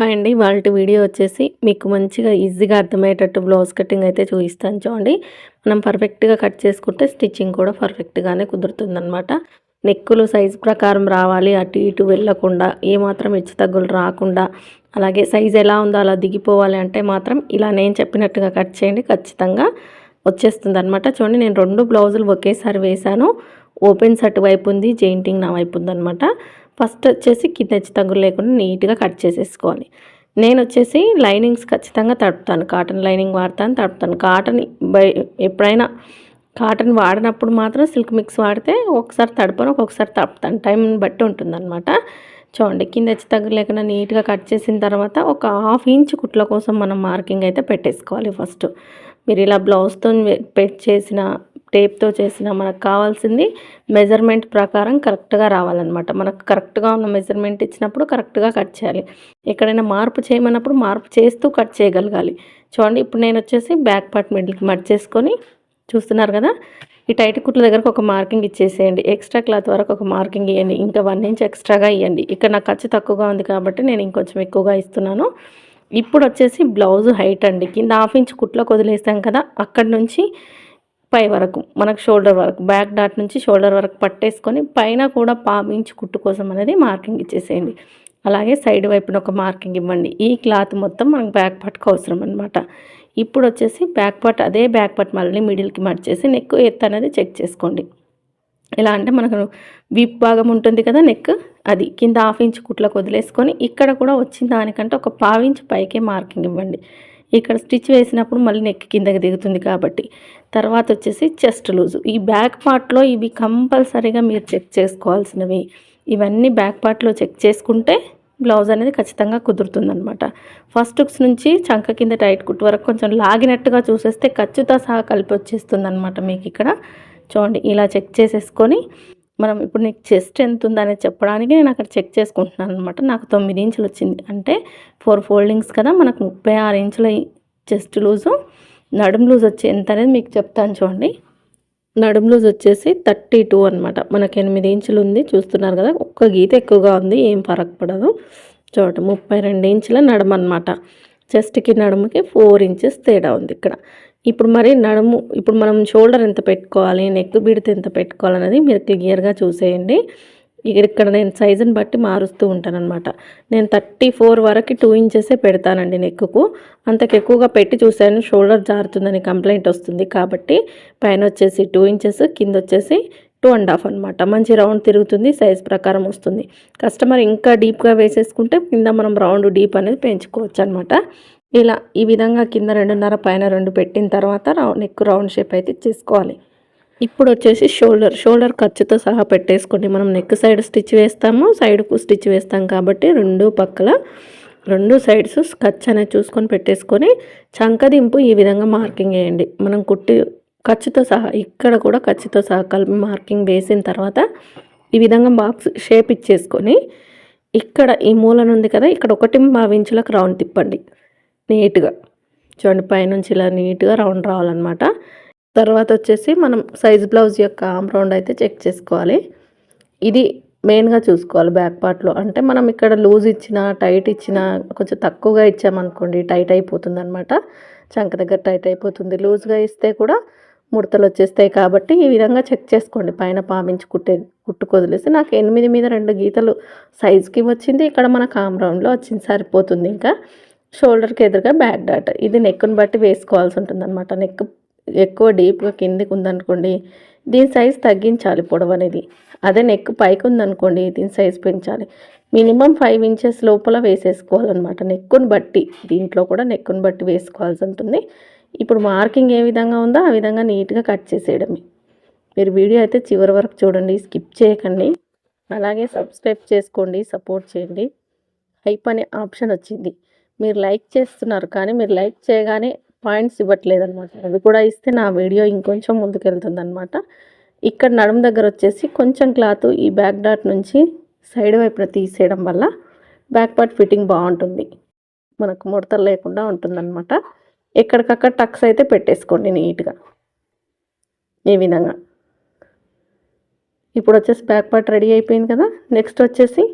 Hi అండి వాళ్ళ video వచ్చేసి మీకు మంచిగా ఈజీగా అర్థమయ్యేటట్టు బ్లౌజ్ కటింగ్ అయితే చూపిస్తాను చూడండి. మనం పర్ఫెక్ట్గా కట్ చేసుకుంటే స్టిచ్చింగ్ కూడా పర్ఫెక్ట్గానే కుదురుతుందనమాట నెక్కులు సైజ్ ప్రకారం రావాలి అటు ఇటు వెళ్ళకుండా ఏమాత్రం హెచ్చు తగ్గులు రాకుండా అలాగే సైజ్ ఎలా ఉందో అలా దిగిపోవాలి అంటే మాత్రం ఇలా నేను చెప్పినట్టుగా కట్ చేయండి ఖచ్చితంగా వచ్చేస్తుంది అనమాట చూడండి నేను రెండు బ్లౌజులు ఒకేసారి వేశాను. ఓపెన్స్ అటువైపు ఉంది జెయింటింగ్ నా వైపు ఉందనమాట ఫస్ట్ వచ్చేసి కింద హెచ్చు తగ్గులు లేకుండా నీట్గా కట్ చేసేసుకోవాలి. నేను వచ్చేసి లైనింగ్స్ ఖచ్చితంగా తడుపుతాను. కాటన్ లైనింగ్ వాడతాను తడుపుతాను. కాటన్ బై ఎప్పుడైనా కాటన్ వాడినప్పుడు మాత్రం సిల్క్ మిక్స్ వాడితే ఒకసారి తడపను ఒక్కొక్కసారి తడుపుతాను. టైం బట్టి ఉంటుందన్నమాట. చూడండి కింద హెచ్చు తగ్గు లేకుండా నీట్గా కట్ చేసిన తర్వాత ఒక హాఫ్ ఇంచ్ కుట్ల కోసం మనం మార్కింగ్ అయితే పెట్టేసుకోవాలి ఫస్ట్. మీరు ఇలా బ్లౌజ్తో పెట్ చేసిన టేప్తో చేసిన మనకు కావాల్సింది మెజర్మెంట్ ప్రకారం కరెక్ట్గా రావాలన్నమాట. మనకు కరెక్ట్గా ఉన్న మెజర్మెంట్ ఇచ్చినప్పుడు కరెక్ట్గా కట్ చేయాలి. ఎక్కడైనా మార్పు చేయమన్నప్పుడు మార్పు చేస్తూ కట్ చేయగలగాలి. చూడండి ఇప్పుడు నేను వచ్చేసి బ్యాక్ పార్ట్ మిడిల్కి మట్ చేసుకొని చూస్తున్నారు కదా? ఈ టైట్ కుట్ల దగ్గరకు ఒక మార్కింగ్ ఇచ్చేసేయండి. ఎక్స్ట్రా క్లాత్ వరకు ఒక మార్కింగ్ ఇవ్వండి ఇంకా వన్ ఇంచ్ ఎక్స్ట్రాగా ఇవ్వండి ఇక్కడ నాకు ఖర్చు తక్కువగా ఉంది కాబట్టి నేను ఇంకొంచెం ఎక్కువగా ఇస్తున్నాను. ఇప్పుడు వచ్చేసి బ్లౌజ్ హైట్ అండి. కింద హాఫ్ ఇంచ్ కుట్లోకి వదిలేస్తాం కదా? అక్కడ నుంచి పై వరకు మనకు షోల్డర్ వరకు బ్యాక్ డాట్ నుంచి షోల్డర్ వరకు పట్టేసుకొని పైన కూడా పామించి కుట్టు కోసం అనేది మార్కింగ్ ఇచ్చేసేయండి. అలాగే సైడ్ వైపున ఒక మార్కింగ్ ఇవ్వండి. ఈ క్లాత్ మొత్తం మనకు బ్యాక్ పార్ట్కి అవసరం అనమాట ఇప్పుడు వచ్చేసి బ్యాక్ పార్ట్ అదే బ్యాక్ పార్ట్ మళ్ళీ మిడిల్కి మర్చేసి నెక్ ఎత్తు అనేది చెక్ చేసుకోండి. ఎలా అంటే మనకు వీప్ భాగం ఉంటుంది కదా నెక్ అది కింద హాఫ్ ఇంచ్ కుట్లకు వదిలేసుకొని ఇక్కడ కూడా వచ్చిన దానికంటే ఒక పావించ్ పైకే మార్కింగ్ ఇవ్వండి. ఇక్కడ స్టిచ్ వేసినప్పుడు మళ్ళీ నెక్ కిందకి దిగుతుంది కాబట్టి. తర్వాత వచ్చేసి చెస్ట్ లూజు. ఈ బ్యాక్ పార్ట్లో ఇవి కంపల్సరీగా మీరు చెక్ చేసుకోవాల్సినవి. ఇవన్నీ బ్యాక్ పార్ట్లో చెక్ చేసుకుంటే బ్లౌజ్ అనేది ఖచ్చితంగా కుదురుతుందనమాట ఫస్ట్ హుక్స్ నుంచి చంక కింద టైట్ కుట్టు వరకు కొంచెం లాగినట్టుగా చూసేస్తే ఖచ్చితంగా సహా కలిపి వచ్చేస్తుంది అనమాట మీకు ఇక్కడ. చూడండి ఇలా చెక్ చేసేసుకొని మనం ఇప్పుడు నీకు చెస్ట్ ఎంత ఉందనేది చెప్పడానికి నేను అక్కడ చెక్ చేసుకుంటున్నాను అనమాట నాకు తొమ్మిది ఇంచులు వచ్చింది. అంటే ఫోర్ ఫోల్డింగ్స్ కదా మనకు ముప్పై ఆరు ఇంచుల చెస్ట్ లూజు. నడుము లూజ్ వచ్చి ఎంత అనేది మీకు చెప్తాను చూడండి. నడుము లూజ్ వచ్చేసి థర్టీ టూ అనమాట మనకు ఎనిమిది ఇంచులు ఉంది. చూస్తున్నారు కదా ఒక్క గీత ఎక్కువగా ఉంది. ఏం ఫరక్ పడదు. చూడండి ముప్పై రెండు ఇంచుల నడుము అనమాట చెస్ట్కి నడుముకి ఫోర్ ఇంచెస్ తేడా ఉంది ఇక్కడ. ఇప్పుడు మరి నడుము ఇప్పుడు మనం షోల్డర్ ఎంత పెట్టుకోవాలి నెక్ బిడితే ఎంత పెట్టుకోవాలనేది మీరు క్లియర్గా చూసేయండి. ఇక్కడ నేను సైజుని బట్టి మారుస్తూ ఉంటానన్నమాట. నేను థర్టీ ఫోర్ వరకు టూ ఇంచెసే పెడతానండి నెక్కు అంతకు ఎక్కువగా పెట్టి చూశాను షోల్డర్ జారుతుందని కంప్లైంట్ వస్తుంది కాబట్టి పైన వచ్చేసి టూ ఇంచెస్ కింద వచ్చేసి టూ అండ్ హాఫ్ అనమాట మంచి రౌండ్ తిరుగుతుంది సైజ్ ప్రకారం వస్తుంది. కస్టమర్ ఇంకా డీప్గా వేసేసుకుంటే కింద మనం రౌండ్ డీప్ అనేది పెంచుకోవచ్చు అనమాట ఇలా ఈ విధంగా కింద రెండున్నర పైన రెండు పెట్టిన తర్వాత రౌండ్ నెక్ రౌండ్ షేప్ అయితే చేసుకోవాలి. ఇప్పుడు వచ్చేసి షోల్డర్ షోల్డర్ ఖర్చుతో సహా పెట్టేసుకోండి. మనం నెక్ సైడ్ స్టిచ్ వేస్తాము సైడ్కు స్టిచ్ వేస్తాం కాబట్టి రెండు పక్కల రెండు సైడ్స్ ఖర్చు అనేది చూసుకొని పెట్టేసుకొని చంకదింపు ఈ విధంగా మార్కింగ్ వేయండి. మనం కుట్టి ఖర్చుతో సహా ఇక్కడ కూడా ఖర్చుతో సహా కలిపి మార్కింగ్ వేసిన తర్వాత ఈ విధంగా బాక్స్ షేప్ ఇచ్చేసుకొని ఇక్కడ ఈ మూలన ఉంది కదా ఇక్కడ ఒకటి భావించులకు రౌండ్ తిప్పండి. నీట్గా. చూడండి పైనుంచి ఇలా నీట్గా రౌండ్ రావాలన్నమాట. తర్వాత వచ్చేసి మనం సైజ్ బ్లౌజ్ యొక్క ఆమ్ రౌండ్ అయితే చెక్ చేసుకోవాలి. ఇది మెయిన్గా చూసుకోవాలి బ్యాక్ పార్ట్లో. అంటే మనం ఇక్కడ లూజ్ ఇచ్చిన టైట్ ఇచ్చిన కొంచెం తక్కువగా ఇచ్చామనుకోండి టైట్ అయిపోతుంది అనమాట చంక దగ్గర టైట్ అయిపోతుంది. లూజ్గా ఇస్తే కూడా ముడతలు వచ్చేస్తాయి కాబట్టి ఈ విధంగా చెక్ చేసుకోండి. పైన పామించి కుట్టే కుట్టుకొదిలేసి నాకు ఎనిమిది మీద రెండు గీతలు సైజుకి వచ్చింది. ఇక్కడ మన కామ్ రౌండ్లో వచ్చింది సరిపోతుంది ఇంకా. షోల్డర్కి ఎదురుగా బ్యాక్ డాట్. ఇది నెక్ను బట్టి వేసుకోవాల్సి ఉంటుంది అనమాట నెక్ ఎక్కువ డీప్గా కిందికి ఉందనుకోండి దీని సైజ్ తగ్గించాలి పొడవు అనేది. అదే నెక్ పైకి ఉందనుకోండి దీని సైజ్ పెంచాలి. మినిమం ఫైవ్ ఇంచెస్ లోపల వేసేసుకోవాలన్నమాట. నెక్కుని బట్టి దీంట్లో కూడా నెక్కుని బట్టి వేసుకోవాల్సి ఉంటుంది. ఇప్పుడు మార్కింగ్ ఏ విధంగా ఉందో ఆ విధంగా నీట్గా కట్ చేసేయడమే. మీరు వీడియో అయితే చివరి వరకు చూడండి స్కిప్ చేయకండి. అలాగే సబ్స్క్రైబ్ చేసుకోండి సపోర్ట్ చేయండి. హైప్ అనే ఆప్షన్ వచ్చింది. మీరు లైక్ చేస్తున్నారు కానీ మీరు లైక్ చేయగానే పాయింట్స్ ఇవ్వట్లేదు అనమాట అవి కూడా ఇస్తే నా వీడియో ఇంకొంచెం ముందుకెళ్తుంది అనమాట ఇక్కడ నడుము దగ్గర వచ్చేసి కొంచెం క్లాత్ ఈ బ్యాక్ డాట్ నుంచి సైడ్ వైపున తీసేయడం వల్ల బ్యాక్ పార్ట్ ఫిట్టింగ్ బాగుంటుంది. మనకు ముడతలు లేకుండా ఉంటుందన్నమాట. ఎక్కడికక్కడ టక్స్ అయితే పెట్టేసుకోండి నీట్గా. ఈ విధంగా. ఇప్పుడు వచ్చేసి బ్యాక్ పార్ట్ రెడీ అయిపోయింది కదా. నెక్స్ట్ వచ్చేసి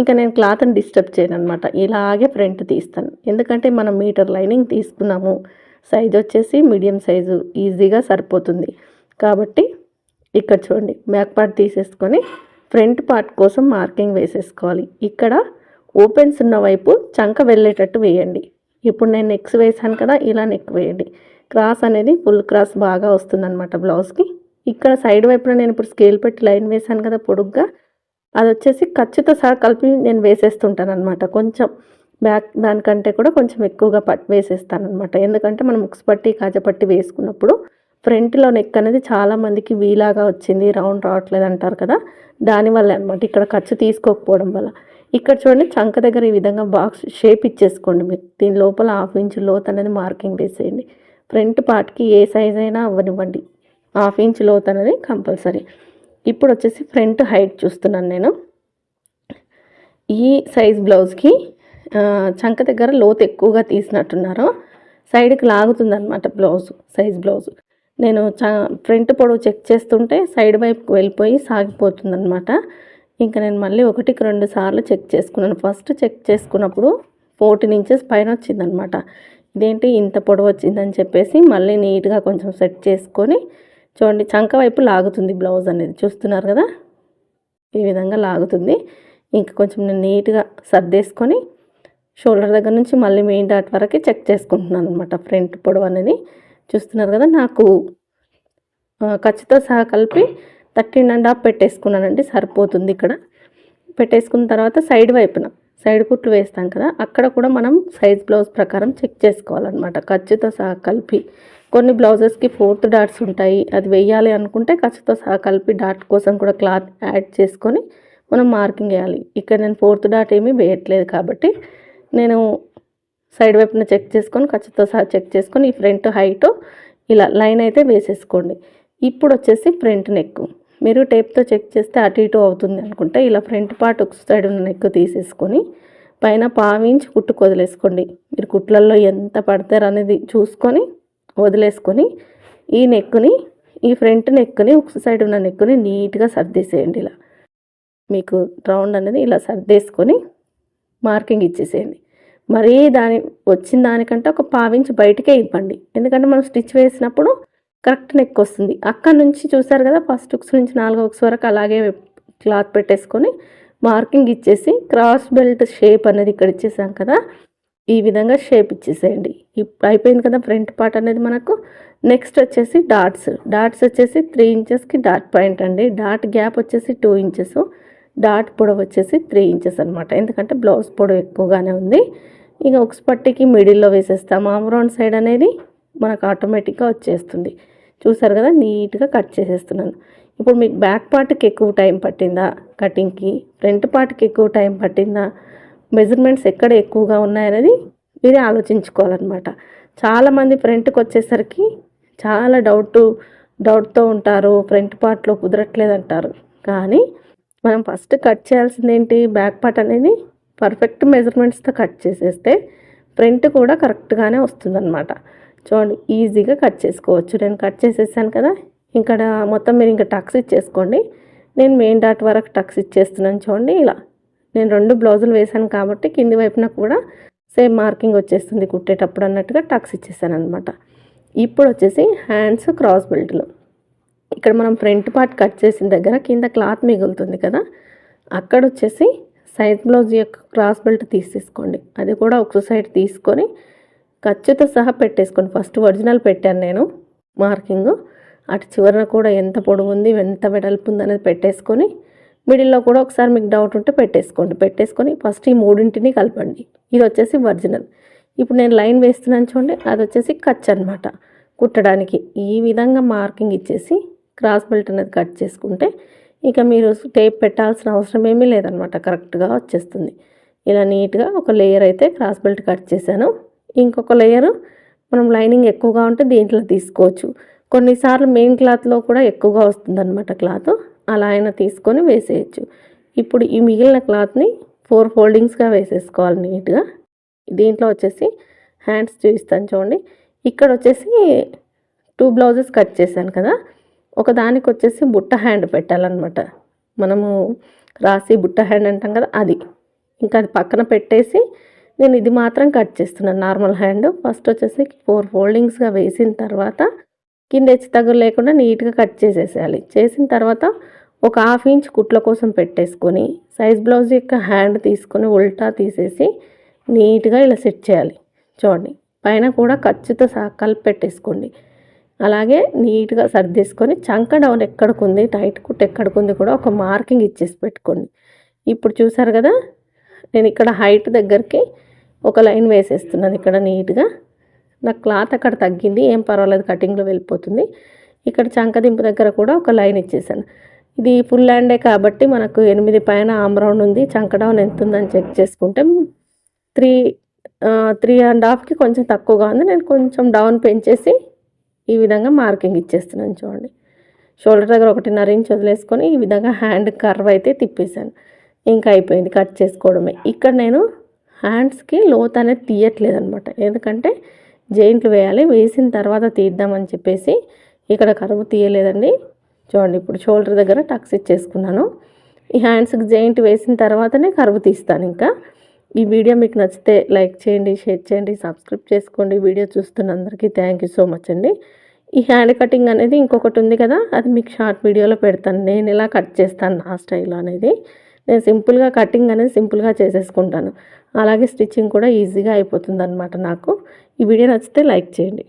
ఇంకా నేను క్లాత్ని డిస్టర్బ్ చేయను అనమాట ఇలాగే ఫ్రంట్ తీస్తాను. ఎందుకంటే మనం మీటర్ లైనింగ్ తీసుకున్నాము. సైజ్ వచ్చేసి మీడియం సైజు. ఈజీగా సరిపోతుంది. కాబట్టి ఇక్కడ చూడండి. బ్యాక్ పార్ట్ తీసేసుకొని ఫ్రంట్ పార్ట్ కోసం మార్కింగ్ వేసేసుకోవాలి. ఇక్కడ ఓపెన్స్ ఉన్న వైపు చంక వెళ్ళేటట్టు వేయండి. ఇప్పుడు నేను నెక్స్ వేసాను కదా ఇలా నెక్ వేయండి. క్రాస్ అనేది ఫుల్ క్రాస్ బాగా వస్తుందన్నమాట బ్లౌజ్కి. ఇక్కడ సైడ్ వైపున నేను ఇప్పుడు స్కేల్ పెట్టి లైన్ వేసాను కదా పొడుగ్గా. అది వచ్చేసి ఖర్చుతో సహా కలిపి నేను వేసేస్తుంటాను అనమాట కొంచెం బ్యాక్ దానికంటే కూడా కొంచెం ఎక్కువగా పట్ వేసేస్తాను అనమాట ఎందుకంటే మనం ముక్స్ పట్టి కాజపట్టి వేసుకున్నప్పుడు ఫ్రంట్లో నెక్ అనేది చాలామందికి వీలాగా వచ్చింది. రౌండ్ రావట్లేదు అంటారు కదా. దానివల్ల అనమాట ఇక్కడ ఖర్చు తీసుకోకపోవడం వల్ల. ఇక్కడ చూడండి చంక దగ్గర ఈ విధంగా బాక్స్ షేప్ ఇచ్చేసుకోండి మీరు. దీని లోపల హాఫ్ ఇంచ్ లోత్ అనేది మార్కింగ్ వేసేయండి. ఫ్రంట్ పార్ట్కి ఏ సైజ్ అయినా అవ్వనివ్వండి. హాఫ్ ఇంచ్ లోత్ అనేది కంపల్సరీ. ఇప్పుడు వచ్చేసి ఫ్రంట్ హైట్ చూస్తున్నాను నేను. ఈ సైజ్ బ్లౌజ్కి చంక దగ్గర లోతు ఎక్కువగా తీసినట్టున్నారు. సైడ్కి లాగుతుందనమాట బ్లౌజ్ సైజ్ బ్లౌజ్. నేను చ ఫ్రంట్ పొడవు చెక్ చేస్తుంటే సైడ్ వైపుకి వెళ్ళిపోయి సాగిపోతుందనమాట ఇంకా నేను మళ్ళీ ఒకటికి రెండు సార్లు చెక్ చేసుకున్నాను. ఫస్ట్ చెక్ చేసుకున్నప్పుడు ఫోర్టీన్ ఇంచెస్ పైన వచ్చిందనమాట ఇదేంటి ఇంత పొడవు వచ్చిందని చెప్పేసి మళ్ళీ నీట్గా కొంచెం సెట్ చేసుకొని చూడండి చంక వైపు లాగుతుంది బ్లౌజ్ అనేది. చూస్తున్నారు కదా? ఈ విధంగా లాగుతుంది. ఇంకా కొంచెం నేను నీట్గా సర్దేసుకొని షోల్డర్ దగ్గర నుంచి మళ్ళీ మెయిన్ డాట్ వరకు చెక్ చేసుకుంటున్నాను అనమాట ఫ్రంట్ పొడవు అనేది. చూస్తున్నారు కదా నాకు ఖర్చుతో సహా కలిపి థర్టీన్ అండ్ హాఫ్ పెట్టేసుకున్నానండి సరిపోతుంది ఇక్కడ. పెట్టేసుకున్న తర్వాత సైడ్ వైపున సైడ్ కుట్లు వేస్తాం కదా అక్కడ కూడా మనం సైజ్ బ్లౌజ్ ప్రకారం చెక్ చేసుకోవాలన్నమాట ఖర్చుతో సహా కలిపి. కొన్ని బ్లౌజెస్కి ఫోర్త్ డాట్స్ ఉంటాయి. అది వెయ్యాలి అనుకుంటే ఖర్చుతో సహా కలిపి డాట్ కోసం కూడా క్లాత్ యాడ్ చేసుకొని మనం మార్కింగ్ వేయాలి. ఇక్కడ నేను ఫోర్త్ డాట్ ఏమీ వేయట్లేదు కాబట్టి నేను సైడ్ వైపున చెక్ చేసుకొని ఖర్చుతో సహా చెక్ చేసుకొని ఈ ఫ్రంట్ హైట్ ఇలా లైన్ అయితే వేసేసుకోండి. ఇప్పుడు వచ్చేసి ఫ్రంట్ నెక్. మీరు టేప్తో చెక్ చేస్తే అటు ఇటు అవుతుంది అనుకుంటే ఇలా ఫ్రంట్ పార్ట్ ఒక సైడ్ ఉన్న నెక్ తీసేసుకొని పైన పావించి కుట్టుకు వదిలేసుకోండి. మీరు కుట్లల్లో ఎంత పడతారు అనేది చూసుకొని వదిలేసుకొని ఈ నెక్కుని ఈ ఫ్రంట్ నెక్కుని ఒక సైడ్ ఉన్న నెక్కుని నీట్గా సర్దేసేయండి ఇలా. మీకు రౌండ్ అనేది ఇలా సర్దేసుకొని మార్కింగ్ ఇచ్చేసేయండి. మరీ దాని వచ్చిన దానికంటే ఒక పావించి బయటకే ఇవ్వండి. ఎందుకంటే మనం స్టిచ్ వేసినప్పుడు కరెక్ట్ నెక్ వస్తుంది. అక్కడ నుంచి చూసారు కదా ఫస్ట్ ఉక్స్ నుంచి నాలుగో ఉక్స్ వరకు అలాగే క్లాత్ పెట్టేసుకొని మార్కింగ్ ఇచ్చేసి క్రాస్ బెల్ట్ షేప్ అనేది ఇక్కడ ఇచ్చేసాం కదా ఈ విధంగా షేప్ ఇచ్చేసేయండి. అయిపోయింది కదా ఫ్రంట్ పార్ట్ అనేది మనకు. నెక్స్ట్ వచ్చేసి డాట్స్ డాట్స్ వచ్చేసి త్రీ ఇంచెస్కి డాట్ పాయింట్ అండి. డాట్ గ్యాప్ వచ్చేసి టూ ఇంచెస్ డాట్ పొడవు వచ్చేసి త్రీ ఇంచెస్ అనమాట ఎందుకంటే బ్లౌజ్ పొడవు ఎక్కువగానే ఉంది. ఇక ఒక పట్టికి మిడిల్లో వేసేస్తాం ఆమ్రౌండ్ సైడ్ అనేది మనకు ఆటోమేటిక్గా వచ్చేస్తుంది. చూసారు కదా? నీట్గా కట్ చేసేస్తున్నాను. ఇప్పుడు మీకు బ్యాక్ పార్ట్కి ఎక్కువ టైం పట్టిందా? కటింగ్కి ఫ్రంట్ పార్ట్కి ఎక్కువ టైం పట్టిందా? మెజర్మెంట్స్ ఎక్కడ ఎక్కువగా ఉన్నాయనేది మీరే ఆలోచించుకోవాలన్నమాట. చాలామంది ఫ్రంట్కి వచ్చేసరికి చాలా డౌట్ డౌట్తో ఉంటారు ఫ్రంట్ పార్ట్లో కుదరట్లేదు అంటారు కానీ మనం ఫస్ట్ కట్ చేయాల్సింది ఏంటి బ్యాక్ పార్ట్ అనేది పర్ఫెక్ట్ మెజర్మెంట్స్తో కట్ చేసేస్తే ఫ్రంట్ కూడా కరెక్ట్గానే వస్తుందన్నమాట. చూడండి ఈజీగా కట్ చేసుకోవచ్చు. నేను కట్ చేసేసాను కదా ఇక్కడ మొత్తం మీరు ఇంకా టక్స్ ఇచ్చేసుకోండి. నేను మెయిన్ డాట్ వరకు టక్స్ ఇచ్చేస్తున్నాను చూడండి ఇలా. నేను రెండు బ్లౌజులు వేసాను కాబట్టి కింది వైపున కూడా సేమ్ మార్కింగ్ వచ్చేస్తుంది కుట్టేటప్పుడు అన్నట్టుగా టక్స్ ఇచ్చేసాను అనమాట ఇప్పుడు వచ్చేసి హ్యాండ్స్ క్రాస్ బెల్ట్లో. ఇక్కడ మనం ఫ్రంట్ పార్ట్ కట్ చేసిన దగ్గర కింద క్లాత్ మిగులుతుంది కదా అక్కడ వచ్చేసి సైజ్ బ్లౌజ్ యొక్క క్రాస్ బెల్ట్ తీసేసుకోండి. అది కూడా ఒక సైడ్ తీసుకొని ఖర్చుతో సహా పెట్టేసుకోండి. ఫస్ట్ ఒరిజినల్ పెట్టాను నేను మార్కింగ్. అటు చివరన కూడా ఎంత పొడవు ఉంది ఎంత వెడల్పు ఉంది అనేది పెట్టేసుకొని మిడిల్లో కూడా ఒకసారి మీకు డౌట్ ఉంటే పెట్టేసుకోండి. పెట్టేసుకొని ఫస్ట్ ఈ మూడింటిని కలపండి. ఇది వచ్చేసి ఒరిజినల్. ఇప్పుడు నేను లైన్ వేస్తున్నాను చూడండి. అది వచ్చేసి కచ్ అనమాట కుట్టడానికి ఈ విధంగా మార్కింగ్ ఇచ్చేసి క్రాస్ బెల్ట్ అనేది కట్ చేసుకుంటే ఇక మీరు టేప్ పెట్టాల్సిన అవసరం ఏమీ లేదనమాట కరెక్ట్గా వచ్చేస్తుంది. ఇలా నీట్గా ఒక లేయర్ అయితే క్రాస్ బెల్ట్ కట్ చేశాను. ఇంకొక లేయర్ మనం లైనింగ్ ఎక్కువగా ఉంటే దీంట్లో తీసుకోవచ్చు. కొన్నిసార్లు మెయిన్ క్లాత్లో కూడా ఎక్కువగా వస్తుందన్నమాట క్లాత్. అలా అయినా తీసుకొని వేసేయచ్చు. ఇప్పుడు ఈ మిగిలిన క్లాత్ని ఫోర్ ఫోల్డింగ్స్గా వేసేసుకోవాలి నీట్గా. దీంట్లో వచ్చేసి హ్యాండ్స్ చూపిస్తాను చూడండి. ఇక్కడ వచ్చేసి టూ బ్లౌజెస్ కట్ చేశాను కదా. ఒక దానికి వచ్చేసి బుట్ట హ్యాండ్ పెట్టాలన్నమాట. మనము రాసి బుట్ట హ్యాండ్ అంటాం కదా అది. ఇంకా అది పక్కన పెట్టేసి నేను ఇది మాత్రం కట్ చేస్తున్నాను నార్మల్ హ్యాండ్. ఫస్ట్ వచ్చేసి ఫోర్ ఫోల్డింగ్స్గా వేసిన తర్వాత కింద హెచ్చు తగ్గులు లేకుండా నీట్గా కట్ చేసేసేయాలి. చేసిన తర్వాత ఒక హాఫ్ ఇంచ్ కుట్ల కోసం పెట్టేసుకొని సైజ్ బ్లౌజ్ యొక్క హ్యాండ్ తీసుకొని ఉల్టా తీసేసి నీట్గా ఇలా సెట్ చేయాలి. చూడండి పైన కూడా ఖర్చుతో సహా కలిపి పెట్టేసుకోండి. అలాగే నీట్గా సర్దేసుకొని చంక డౌన్ ఎక్కడికుంది టైట్ కుట్ ఎక్కడికుంది కూడా ఒక మార్కింగ్ ఇచ్చేసి పెట్టుకోండి. ఇప్పుడు చూసారు కదా నేను ఇక్కడ హైట్ దగ్గరికి ఒక లైన్ వేసేస్తున్నాను ఇక్కడ నీట్గా. నాకు క్లాత్ అక్కడ తగ్గింది ఏం పర్వాలేదు కటింగ్లో వెళ్ళిపోతుంది. ఇక్కడ చంకదింపు దగ్గర కూడా ఒక లైన్ ఇచ్చేసాను. ఇది ఫుల్ హ్యాండే కాబట్టి మనకు ఎనిమిది పైన ఆమ్రౌండ్ ఉంది చంక డౌన్ ఎంత ఉందని చెక్ చేసుకుంటే త్రీ త్రీ అండ్ హాఫ్కి కొంచెం తక్కువగా ఉంది. నేను కొంచెం డౌన్ పెంచేసి ఈ విధంగా మార్కింగ్ ఇచ్చేస్తున్నాను చూడండి. షోల్డర్ దగ్గర ఒకటిన్నర ఇంచ్ వదిలేసుకొని ఈ విధంగా హ్యాండ్ కర్వ్ అయితే తిప్పేశాను. ఇంకా అయిపోయింది కట్ చేసుకోవడమే. ఇక్కడ నేను హ్యాండ్స్కి లోత్ అనేది తీయట్లేదు అనమాట ఎందుకంటే జాయింట్లు వేయాలి. వేసిన తర్వాత తీద్దామని చెప్పేసి ఇక్కడ కరువు తీయలేదండి. చూడండి ఇప్పుడు షోల్డర్ దగ్గర టక్స్ ఇచ్చేసుకున్నాను. ఈ హ్యాండ్స్కి జైంట్ వేసిన తర్వాతనే కరువు తీస్తాను ఇంకా. ఈ వీడియో మీకు నచ్చితే లైక్ చేయండి షేర్ చేయండి సబ్స్క్రైబ్ చేసుకోండి. వీడియో చూస్తున్న అందరికీ థ్యాంక్ యూ సో మచ్ అండి. ఈ హ్యాండ్ కటింగ్ అనేది ఇంకొకటి ఉంది కదా అది మీకు షార్ట్ వీడియోలో పెడతాను. నేను ఎలా కట్ చేస్తాను నా స్టైల్ అనేది. నేను సింపుల్గా కటింగ్ అనేది సింపుల్గా చేసేసుకుంటాను. అలాగే స్టిచ్చింగ్ కూడా ఈజీగా అయిపోతుంది అనమాట నాకు. ఈ వీడియో నచ్చితే లైక్ చేయండి.